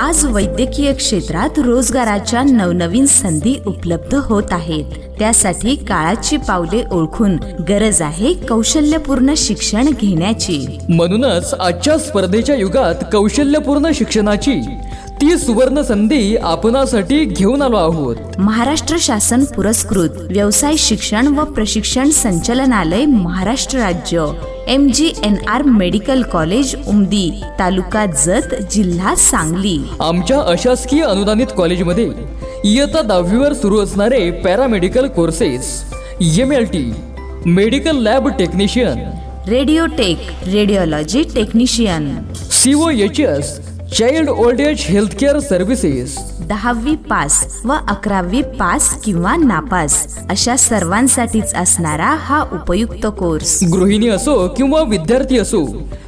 आज वैद्यकीय क्षेत्रात रोजगाराच्या नवनवीन संधी उपलब्ध होत आहेत. त्यासाठी काळाची पावले ओळखून गरज आहे कौशल्यपूर्ण शिक्षण घेण्याची. म्हणूनच आजच्या स्पर्धेच्या युगात कौशल्यपूर्ण शिक्षणाची ती सुवर्ण संधी आपणासाठी घेऊन आलो आहोत. महाराष्ट्र शासन पुरस्कृत व्यवसाय शिक्षण व प्रशिक्षण संचालनालय महाराष्ट्र राज्य. M G N R medical college Umadi taluka Jath जिल्हा सांगली. आमच्या अशासकीय अनुदानित कॉलेजमध्ये इयत्ता दहावीवर सुरू असणारे paramedical courses M L T medical lab technician radio tech radiology technician. C O H S child old age healthcare services दहावी पास व अकरावी पास किंवा नापास अशा सर्वांसाठीच असणारा हा उपयुक्त कोर्स. गृहिणी असो किंवा विद्यार्थी असो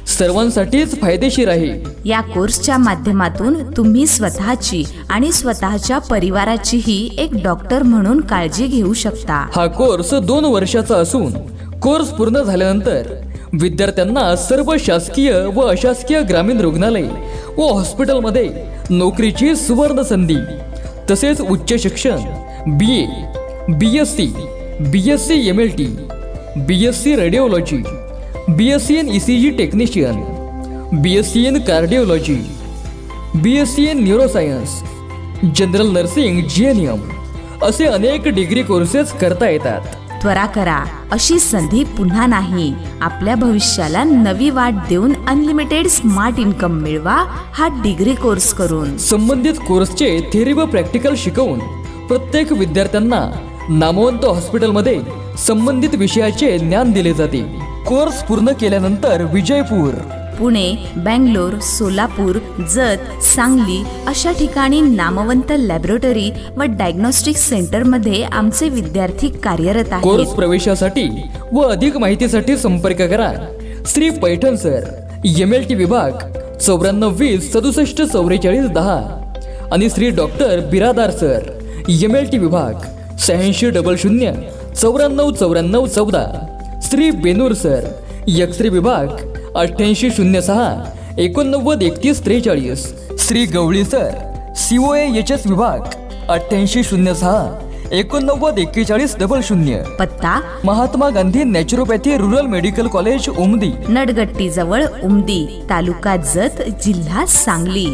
सर्वांसाठीच फायदेशीर आहे. या कोर्सच्या माध्यमातून तुम्ही स्वतःची आणि स्वतःच्या परिवाराचीही एक डॉक्टर म्हणून काळजी घेऊ शकता. हा कोर्स दोन वर्षाचा असून कोर्स पूर्ण झाल्यानंतर विद्यार्थ्यांना सर्व शासकीय व अशासकीय ग्रामीण रुग्णालय व हॉस्पिटलमध्ये नोकरीची सुवर्ण संधी तसेच उच्च शिक्षण B A B S C B S C M L T B S C radiology B S C N E C G technician B S C N cardiology B S C N neuroscience general nursing G N M असे अनेक degree courses करता येतात. त्वरा करा. अशी संधी पुन्हा नाही. आपल्या भविष्याला नवी वाट देऊन अनलिमिटेड स्मार्ट इन्कम मिळवा हा डिग्री कोर्स करून. संबंधित कोर्सचे थेरी व प्रॅक्टिकल शिकवून प्रत्येक विद्यार्थ्यांना नामवंत हॉस्पिटलमध्ये संबंधित विषयाचे ज्ञान दिले जाते. कोर्स पूर्ण केल्यानंतर विजयपूर. पुणे बँगलोर सोलापूर जत सांगली अशा ठिकाणी नामवंत लॅबोरेटरी व डायग्नोस्टिक सेंटरमध्ये आमचे विद्यार्थी कार्यरत कोर्स आहेत प्रवेशासाठी व अधिक माहितीसाठी संपर्क करा. Shri Paithan sir M L T विभाग चौऱ्याण्णव वीस सदुसष्ट चौवेचाळीस दहा. आणि Shri doctor Biradar sir M L T विभाग शहाऐंशी डबल शून्य चौऱ्याण्णव चौऱ्याण्णव चौदा. श्री बेनूर सर एक्सरे विभाग अठ्ठ्याऐंशी शून्य सहा एकोणनव्वद एकतीस त्रेचाळीस. Shri Gawali sir C O H S विभाग अठ्ठ्याऐंशी शून्य सहा एकोणनव्वद एक्केचाळीस डबल शून्य. पत्ता? Mahatma Gandhi naturopathy rural medical college Umadi. Nadgatti जवळ उमदी तालुका जत जिल्हा सांगली.